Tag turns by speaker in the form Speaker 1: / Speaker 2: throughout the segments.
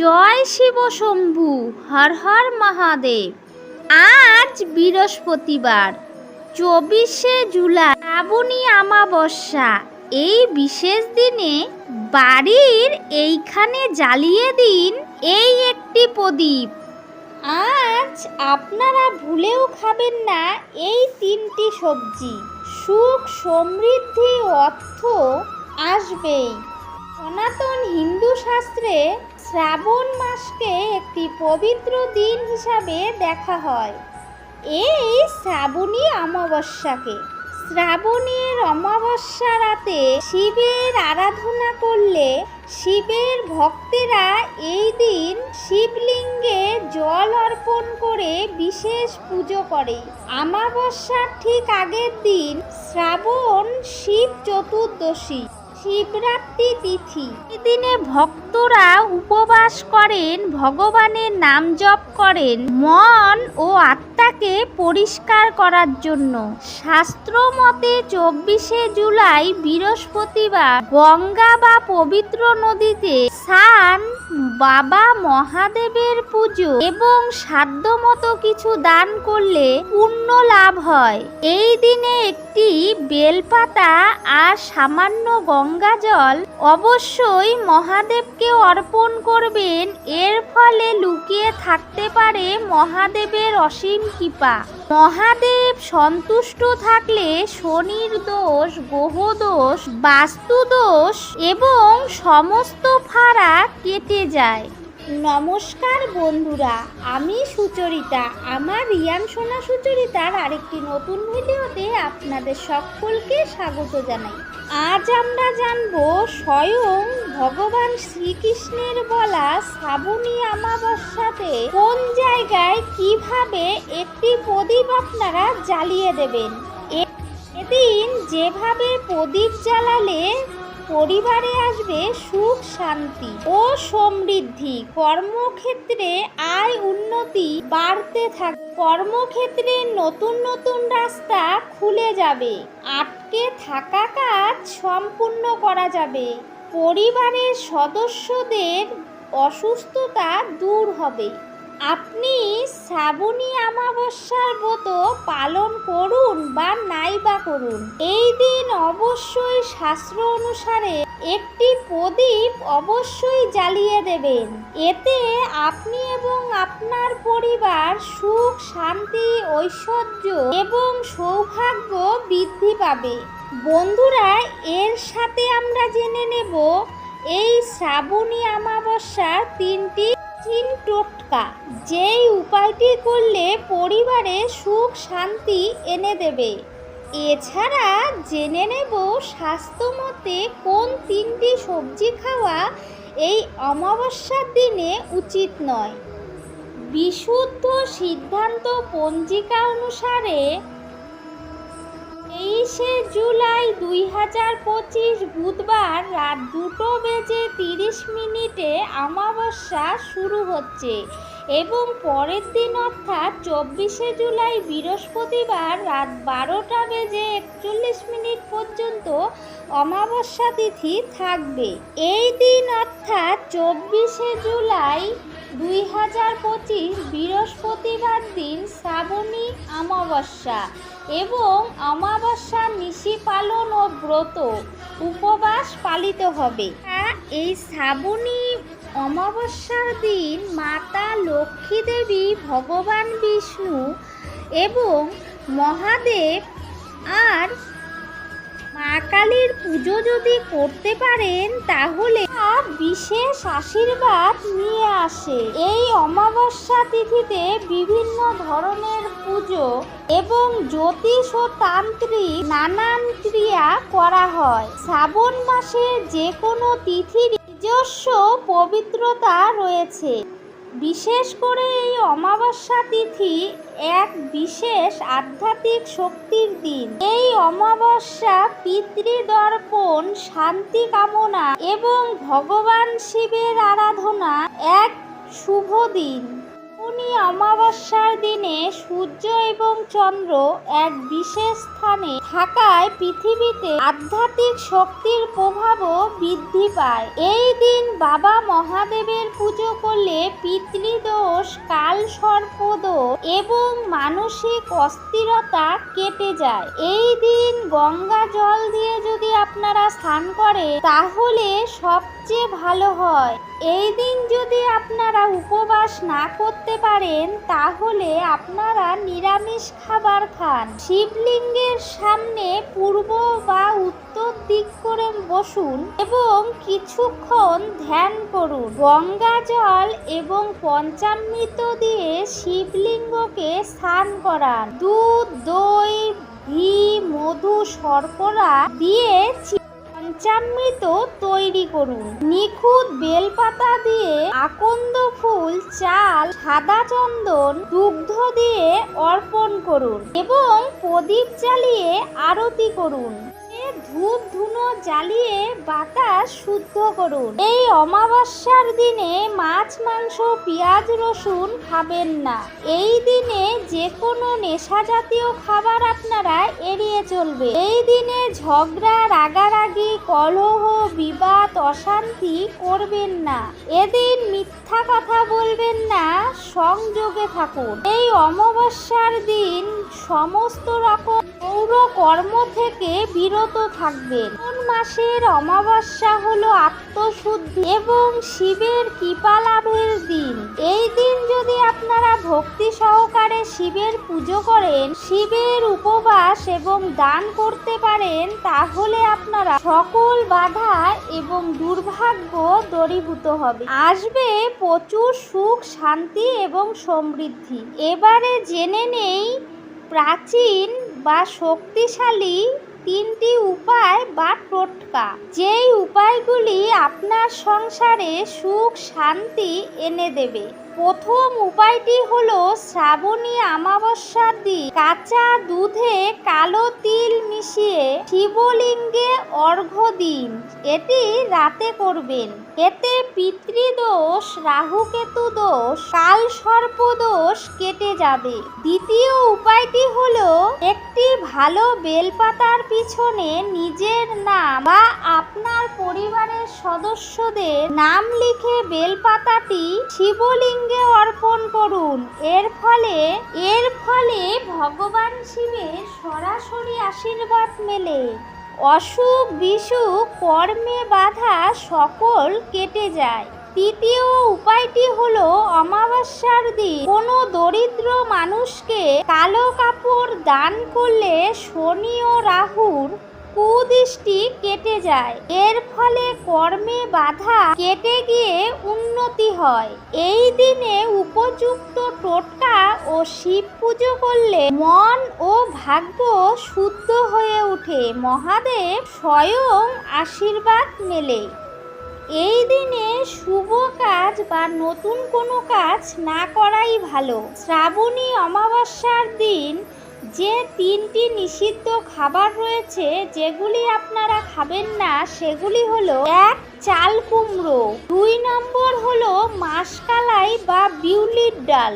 Speaker 1: জয় শিব শম্ভু, হর হর মহাদেব। আজ বৃহস্পতিবার, চব্বিশে জুলাই, শ্রাবণী আমাবস্যা এই বিশেষ দিনে বাড়ির এইখানে জ্বালিয়ে দিন এই একটি প্রদীপ। আজ আপনারা ভুলেও খাবেন না এই তিনটি সবজি। সুখ, সমৃদ্ধি অর্থ আসবেই। সনাতন হিন্দু শাস্ত্রে শ্রাবণ মাসকে একটি পবিত্র দিন হিসাবে দেখা হয়। এই শ্রাবণী অমাবস্যাকে। শ্রাবণের অমাবস্যা রাতে শিবের আরাধনা করলে শিবের ভক্তেরা এই দিন শিবলিঙ্গে জল অর্পণ করে বিশেষ পুজো করে। অমাবস্যার ঠিক আগের দিন শ্রাবণ শিব চতুর্দশী। শিবরাত্রি তিথি। এদিনে ভক্তরা উপবাস করেন ভগবানের নাম জপ করেন। মন ও আত্মাকে পরিষ্কার করার জন্য। শাস্ত্র মতে চব্বিশে জুলাই বৃহস্পতিবার গঙ্গা বা পবিত্র নদীতে স্নান, বাবা মহাদেবের পুজো এবং সাধ্যমতো কিছু দান করলে পুণ্য লাভ হয়। এই দিনে একটি বেলপাতা আর সামান্য গঙ্গা জল অবশ্যই মহাদেবকে অর্পণ করবেন। এর ফলে লুকিয়ে থাকতে পারে মহাদেবের অসীম কৃপা। মহাদেব সন্তুষ্ট থাকলে শনির দোষ বাস্তু দোষ এবং সমস্ত ফাড়া কেটে যায়। নমস্কার বন্ধুরা, আমি সুচরিতা। আমার রিয়ান সোনা সুচরিতার আরেকটি নতুন ভিডিওতে আপনাদের সকলকে স্বাগত জানাই। আজ আমরা জানব স্বয়ং ভগবান শ্রীকৃষ্ণের বলা শ্রাবণী আমাবস্যাতে কোন জায়গায় কীভাবে একটি প্রদীপ আপনারা জ্বালিয়ে দেবেন? এদিন যেভাবে প্রদীপ জ্বালালে পরিবারে আসবে সুখ, শান্তি ও সমৃদ্ধি, কর্মক্ষেত্রে আয়, উন্নতি বাড়তে থাক কর্মক্ষেত্রে নতুন নতুন রাস্তা খুলে যাবে। আটকে থাকা কাজ সম্পূর্ণ করা যাবে। পরিবারের সদস্যদের অসুস্থতা দূর হবে। আপনি শ্রাবণী অমাবস্যার ব্রত পালন করুন বা নাই বা করুন। এই দিন অবশ্যই শাস্ত্র অনুসারে একটি প্রদীপ অবশ্যই জ্বালিয়ে দেবেন। এতে আপনি এবং আপনার পরিবার সুখ, শান্তি, ঐশ্বর্য এবং সৌভাগ্য বৃদ্ধি পাবে। বন্ধুরা, এর সাথে আমরা জেনে নেব এই শ্রাবণী অমাবস্যার তিনটি চিন টোটকা। যেই উপায়টি করলে পরিবারে সুখ, শান্তি এনে দেবে। এছাড়া জেনে নেব স্বাস্থ্যমতে কোন তিনটি সবজি খাওয়া এই অমাবস্যার দিনে উচিত নয়? বিশুদ্ধ সিদ্ধান্ত পঞ্জিকা অনুসারে তেইশে জুলাই দুই হাজার পঁচিশ বুধবার রাত দুটো বেজে তিরিশ মিনিটে অমাবস্যা শুরু হচ্ছে। এবং পরের দিন অর্থাৎ চব্বিশে জুলাই বৃহস্পতিবার রাত বারোটা বেজে একচল্লিশ মিনিট পর্যন্ত অমাবস্যা তিথি থাকবে। এই দিন অর্থাৎ চব্বিশে জুলাই দুই হাজার পঁচিশ বৃহস্পতিবার দিন শ্রাবণী অমাবস্যা এবং অমাবস্যা নিশি পালন ও ব্রত উপবাস পালিত হবে। এই শ্রাবণী অমাবস্যার দিন মাতা লক্ষ্মী দেবী, ভগবান বিষ্ণু এবং মহাদেব আর মা কালীর পুজো যদি করতে পারেন, তাহলে বিশেষ আশীর্বাদ নিয়ে আসে। এই অমাবস্যা তিথিতে বিভিন্ন ধরনের পুজো এবং জ্যোতিষ ও তান্ত্রিক নানান ক্রিয়া করা হয়। শ্রাবণ মাসে যে কোনো তিথির নিজস্ব পবিত্রতা রয়েছে। বিশেষ করে এই অমাবস্যা তিথি এক বিশেষ আধ্যাত্মিক শক্তির দিন। এই অমাবস্যা পিতৃদর্পণ, শান্তি কামনা এবং ভগবান শিবের আরাধনা এক শুভ দিন। উনি অমাবস্যার দিনে সূর্য এবং চন্দ্র এক বিশেষ স্থানে থাকায় পৃথিবীতে আধ্যাত্মিক শক্তির প্রভাবও বৃদ্ধি পায়। এই দিন বাবা মহাদেবের পুজো করলে পিতৃদোষ কাল সর্পদোষ এবং মানসিক অস্থিরতা কেটে যায়। এই দিন গঙ্গা জল দিয়ে যদি আপনারা স্নান করে তাহলে সবচেয়ে ভালো হয়। এই দিন যদি আপনারা উপবাস না করতে পারেন, তাহলে আপনারা নিরামিষ খাবার খান। শিবলিঙ্গের সামনে পূর্ব বা উত্তর দিক করে বসুন এবং কিছুক্ষণ ধ্যান করুন। গঙ্গা জল এবং পঞ্চামৃত দিয়ে শিবলিঙ্গকে স্নান করান। দুধ, দই, ঘি, মধু, শর্করা দিয়ে পঞ্চামৃত তৈরি করুন। নিখুঁত বেলপাতা দিয়ে আকন্দ ফুল, চাল, সাদা চন্দন, দুগ্ধ দিয়ে অর্পণ করুন এবং প্রদীপ জ্বালিয়ে আরতি করুন। ধূপ ধুনো জ্বালিয়ে বাতাস শুদ্ধ করুন। এই অমাবস্যার দিনে মাছ, মাংস, পেঁয়াজ, রসুন খাবেন না। এই দিনে যে কোনো নেশা জাতীয় খাবার আপনারা এড়িয়ে চলবে। এই দিনে ঝগড়া, রাগারাগি, কলহ, বিবাদ, অশান্তি করবেন না। এদিন মিথ্যা কথা বলবেন না সংযোগে থাকুন। এই অমাবস্যার দিন সমস্ত রকম পৌর কর্ম থেকে বিরত থাকবেন। কোন মাসের অমাবস্যা হলো আত্মশুদ্ধি এবং শিবের কৃপা লাভের দিন। এই দিন যদি আপনারা ভক্তি সহকারে শিবের পুজো করেন, শিবের উপবাস এবং দান করতে পারেন, তাহলে আপনারা সকল বাধা এবং দুর্ভাগ্য দূরীভূত হবে। আসবে প্রচুর সুখ, শান্তি এবং সমৃদ্ধি। এবারে জেনে নেই, প্রাচীন বা শক্তিশালী তিনটি উপায় বা টোটকা। যেই উপায়গুলি আপনার সংসারে সুখ, শান্তি এনে দেবে। প্রথম উপায়টি হলো শ্রাবণী অমাবস্যার দিন কাঁচা দুধে কালো তিল মিশিয়ে শিবলিঙ্গে অর্ঘ্য দিন। এটি রাতে করবেন। এতে পিতৃদোষ, রাহুকেতু দোষ কাল সর্প দোষ কেটে যাবে। দ্বিতীয় উপায়টি হলো একটি ভালো বেলপাতার পিছনে নিজের নাম বা আপনার পরিবারের সদস্যদের নাম লিখে বেলপাতাটি শিবলিঙ্গে অর্পণ করুন। এর ফলে এর ফলে ভগবান শিবের সরাসরি আশীর্বাদ মেলে। অসুখ, বিসুখ, কর্মে বাধা সকল কেটে যায়। তৃতীয় উপায়টি হলো অমাবস্যার দিন। কোনো দরিদ্র মানুষকে কালো কাপড় দান করলে শনি ও রাহুর কুদৃষ্টি কেটে যায়। এর ফলে কর্মে বাধা কেটে গিয়ে উন্নতি হয়। এই দিনে উপযুক্ত টোটকা ও শিব পুজো করলে মন ও ভাগ্য শুদ্ধ হয়ে ওঠে। মহাদেব স্বয়ং আশীর্বাদ মেলে। এই দিনে শুভ কাজ বা নতুন কোনো কাজ না করাই ভালো। শ্রাবণী অমাবস্যার দিন যে তিনটি নিষিদ্ধ খাবার রয়েছে, যেগুলি আপনারা খাবেন না, সেগুলি হলো, এক, চাল কুমড়ো, দুই নম্বর হলো মাসকালাই বা বিউলির ডাল,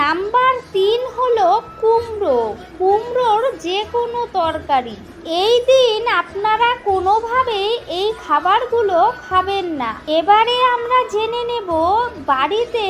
Speaker 1: নাম্বার তিন হলো কুমড়ো, কুমড়োর যে কোনো তরকারি। এই দিন আপনারা কোনোভাবে এই খাবারগুলো খাবেন না। এবারে আমরা জেনে নেব, বাড়িতে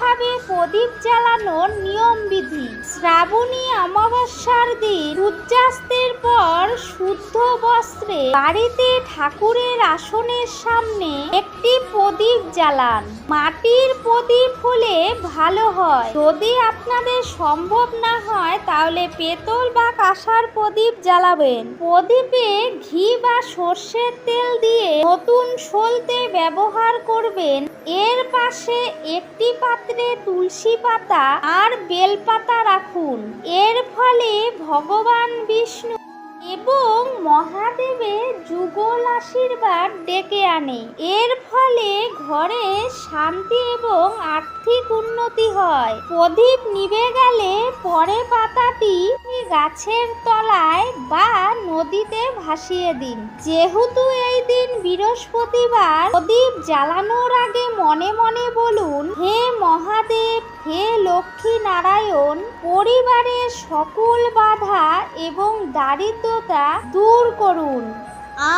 Speaker 1: ভাবে প্রদীপ জ্বালানোর নিয়ম বিধি শ্রাবণী অমাবস্যার দিন সূর্যাস্তের পর শুদ্ধ বস্ত্রে বাড়িতে ঠাকুরের আসনের সামনে একটি প্রদীপ জ্বালান। মাটির প্রদীপ হলে ভালো হয়। যদি আপনাদের সম্ভব না হয়, তাহলে পেতল বা কাঁসার প্রদীপ জ্বালাবেন। প্রদীপে ঘি বা সর্ষের তেল দিয়ে নতুন সলতে ব্যবহার করবেন। এর পাশে একটি পাত্রে তুলসী পাতা আর বেলপাতা রাখুন। এর ফলে ভগবান বিষ্ণু এবং মহাদেবের যুগল আশীর্বাদ ডেকে আনে। এর ফলে ঘরে শান্তি এবং আর্থিক উন্নতি হয়। প্রদীপ নিভে গেলে পরে পাতাটি গাছের তলায় বা নদীতে ভাসিয়ে দিন। যেহেতু এই দিন বৃহস্পতিবার, প্রদীপ জ্বালানোর আগে মনে মনে বলুন, হে মহাদেব, হে লক্ষ্মী নারায়ণ পরিবারের সকল বাধা এবং দারিদ্রতা দূর করুন,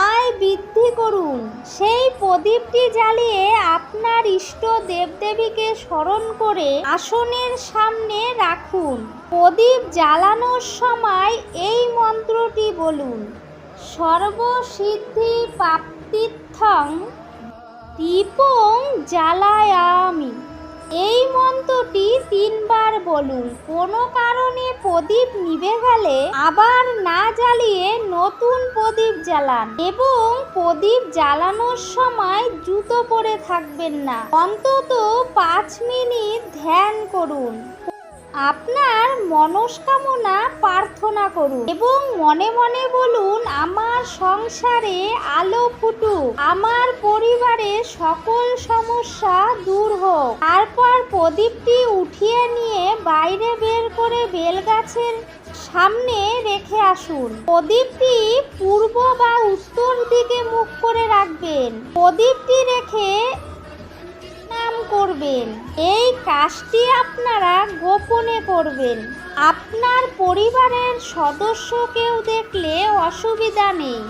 Speaker 1: আয় বৃদ্ধি করুন। সেই প্রদীপটি জ্বালিয়ে আপনার ইষ্ট দেবদেবীকে স্মরণ করে আসনের সামনে রাখুন। প্রদীপ জ্বালানোর সময় এই মন্ত্রটি বলুন, সর্বসিদ্ধি প্রাপ্তির্থং দীপং জ্বালায়ামি। এই মন্ত্রটি তিনবার বলুন। কোনো কারণে প্রদীপ নিভে গেলে আবার না জ্বালিয়ে নতুন প্রদীপ জ্বালান এবং প্রদীপ জ্বালানোর সময় জুতো পরে থাকবেন না। অন্তত পাঁচ মিনিট ধ্যান করুন। আপনার মনস্কামনা প্রার্থনা করুন এবং মনে মনে বলুন, আমার সংসারে আলো ফুটুক, আমার পরিবারে সকল সমস্যা দূর হোক। তারপর প্রদীপটি উঠিয়ে নিয়ে বাইরে বের করে বেলগাছের সামনে রেখে আসুন। প্রদীপটি পূর্ব বা উত্তর দিকে মুখ করে রাখবেন। প্রদীপটি রেখে নাম করবেন। এই কাজটি আপনারা গোপনে করবেন। আপনার পরিবারের সদস্য কেউ দেখলে অসুবিধা নেই।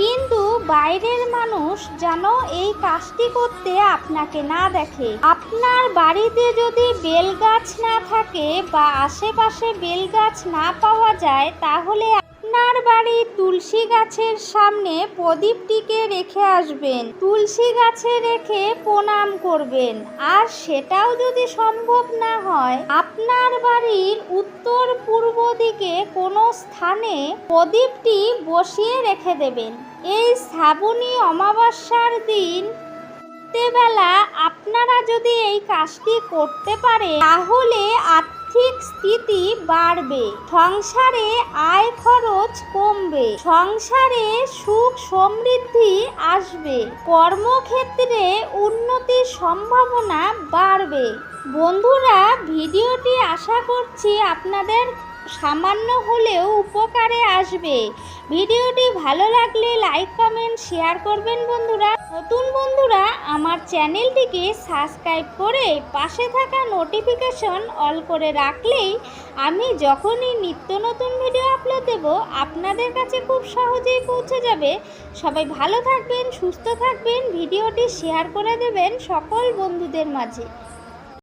Speaker 1: কিন্তু বাইরের মানুষ যেন এই কাজটি করতে আপনাকে না দেখে। আপনার বাড়িতে যদি বেলগাছ না থাকে বা আশেপাশে বেলগাছ না পাওয়া যায়, তাহলে আপনার বাড়ির তুলসী গাছের সামনে প্রদীপটিকে রেখে আসবেন। তুলসী গাছে রেখে প্রণাম করবেন। আর সেটাও যদি সম্ভব না হয়, আপনার বাড়ির উত্তর পূর্ব দিকে কোনো স্থানে প্রদীপটি বসিয়ে রেখে দেবেন। এই শ্রাবণী অমাবস্যার দিন রাত্রেবেলা আপনারা যদি এই কাজটি করতে পারে তাহলে আর্থিক স্থিতি বাড়বে, সংসারে আয় খরচ কমবে, সংসারে সুখ সমৃদ্ধি আসবে, কর্মক্ষেত্রে উন্নতির সম্ভাবনা বাড়বে। বন্ধুরা, ভিডিওটি আশা করছি আপনাদের সামান্য হলেও উপকারে আসবে। ভিডিওটি ভালো লাগলে লাইক, কমেন্ট, শেয়ার করবেন বন্ধুরা। নতুন বন্ধুরা, আমার চ্যানেলটিকে সাবস্ক্রাইব করে পাশে থাকা নোটিফিকেশন অল করে রাখলেই আমি যখনই নিত্য নতুন ভিডিও আপলোড দেব, আপনাদের কাছে খুব সহজেই পৌঁছে যাবে। সবাই ভালো থাকবেন, সুস্থ থাকবেন, ভিডিওটি শেয়ার করে দেবেন সকল বন্ধুদের মাঝে।